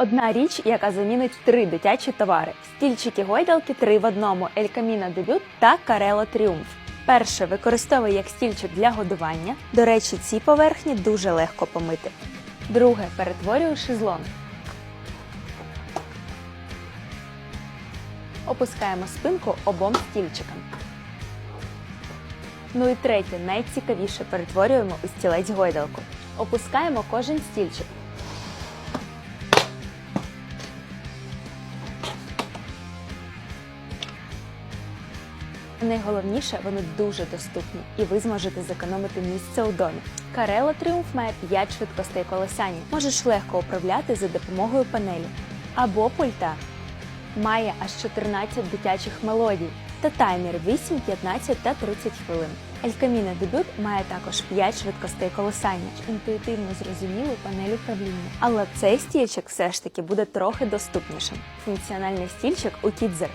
Одна річ, яка замінить три дитячі товари: стільчики гойдалки три в одному Camino Debut та Carelo Triumph. Перше використовує як стільчик для годування. До речі, ці поверхні дуже легко помити. Друге перетворює у шезлонг. Опускаємо спинку обом стільчикам. Ну і третє, найцікавіше перетворюємо у стілець гойдалку. Опускаємо кожен стільчик. Найголовніше, вони дуже доступні, і ви зможете зекономити місце у домі. Карело Тріумф має 5 швидкостей колесання. Можеш легко управляти за допомогою панелі або пульта. Має аж 14 дитячих мелодій та таймер 8, 15 та 30 хвилин. Camino Debut має також 5 швидкостей колесання, інтуїтивно зрозумілу панель управління. Але цей стільчик все ж таки буде трохи доступнішим. Функціональний стільчик у Kidzer